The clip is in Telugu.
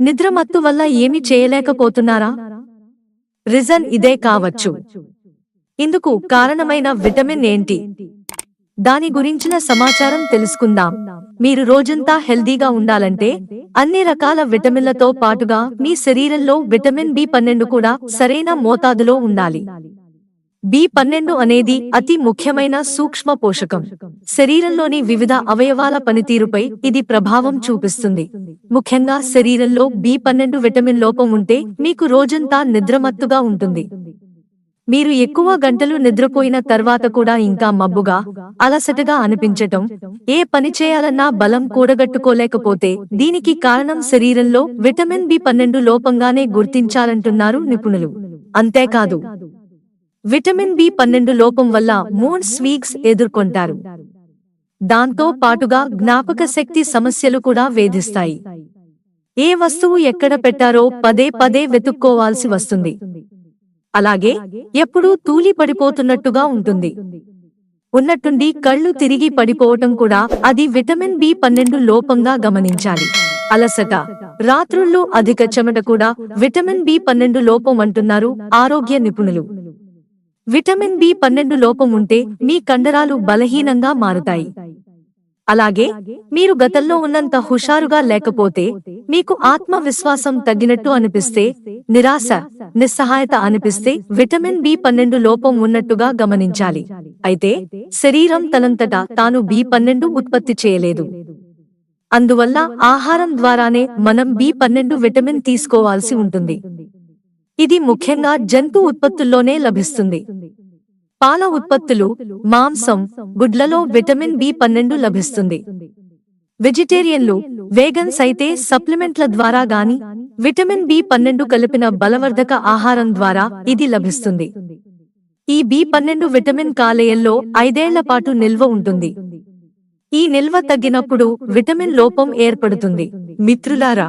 నిద్రమత్తు వల్ల ఏమి చేయలేకపోతున్నారా? రిజన్ ఇదే కావచ్చు. ఇందుకు కారణమైన విటమిన్ ఏంటి? దాని గురించిన సమాచారం తెలుసుకుందాం. మీరు రోజంతా హెల్దీగా ఉండాలంటే అన్ని రకాల విటమిన్లతో పాటుగా మీ శరీరంలో విటమిన్ బి పన్నెండు కూడా సరైన మోతాదులో ఉండాలి. బి పన్నెండు అనేది అతి ముఖ్యమైన సూక్ష్మ పోషకం. శరీరంలోని వివిధ అవయవాల పనితీరుపై ఇది ప్రభావం చూపిస్తుంది. ముఖ్యంగా శరీరంలో బి పన్నెండు విటమిన్ లోపం ఉంటే మీకు రోజంతా నిద్రమత్తుగా ఉంటుంది. మీరు ఎక్కువ గంటలు నిద్రపోయిన తర్వాత కూడా ఇంకా మబ్బుగా అలసటగా అనిపించటం ఏ పని చేయాలన్నా బలం కూడగట్టుకోలేకపోతే దీనికి కారణం శరీరంలో విటమిన్ బి పన్నెండు లోపంగానే గుర్తించాలంటున్నారు నిపుణులు. అంతేకాదు విటమిన్ బి పన్నెండు లోపం వల్ల మూడ్ స్వీగ్స్ ఎదుర్కొంటారు. దాంతో పాటుగా జ్ఞాపక శక్తి సమస్యలు కూడా వేధిస్తాయి. ఏ వస్తువు ఎక్కడ పెట్టారో పదే పదే వెతుక్కోవాల్సి వస్తుంది. అలాగే ఎప్పుడూ తూలి పడిపోతున్నట్టుగా ఉంటుంది. ఉన్నట్టుండి కళ్ళు తిరిగి పడిపోవటం కూడా అది విటమిన్ బి పన్నెండు లోపంగా గమనించాలి. అలసట రాత్రుల్లో అధిక చెమట కూడా విటమిన్ బి పన్నెండు లోపం అంటున్నారు ఆరోగ్య నిపుణులు. విటమిన్ బి పన్నెండు లోపం ఉంటే మీ కండరాలు బలహీనంగా మారుతాయి. అలాగే మీరు గతంలో ఉన్నంత హుషారుగా లేకపోతే మీకు ఆత్మవిశ్వాసం తగ్గినట్టు అనిపిస్తే నిరాశ నిస్సహాయత అనిపిస్తే విటమిన్ బి పన్నెండు లోపం ఉన్నట్టుగా గమనించాలి. అయితే శరీరం తనంతటా తాను బి పన్నెండు ఉత్పత్తి చేయలేదు. అందువల్ల ఆహారం ద్వారానే మనం బి పన్నెండు విటమిన్ తీసుకోవాల్సి ఉంటుంది. ఇది ముఖ్యంగా జంతు ఉత్పత్తుల్లోనే లభిస్తుంది. పాల ఉత్పత్తులు మాంసం గుడ్లలో విటమిన్ బి పన్నెండు లభిస్తుంది. వెజిటేరియన్లు వేగన్స్ అయితే సప్లిమెంట్ల ద్వారా గాని విటమిన్ బి పన్నెండు కలిపిన బలవర్ధక ఆహారం ద్వారా ఇది లభిస్తుంది. ఈ బి పన్నెండు విటమిన్ కాలేయంలో ఐదేళ్ళ పాటు నిల్వ ఉంటుంది. ఈ నిల్వ తగ్గినప్పుడు విటమిన్ లోపం ఏర్పడుతుంది. మిత్రులారా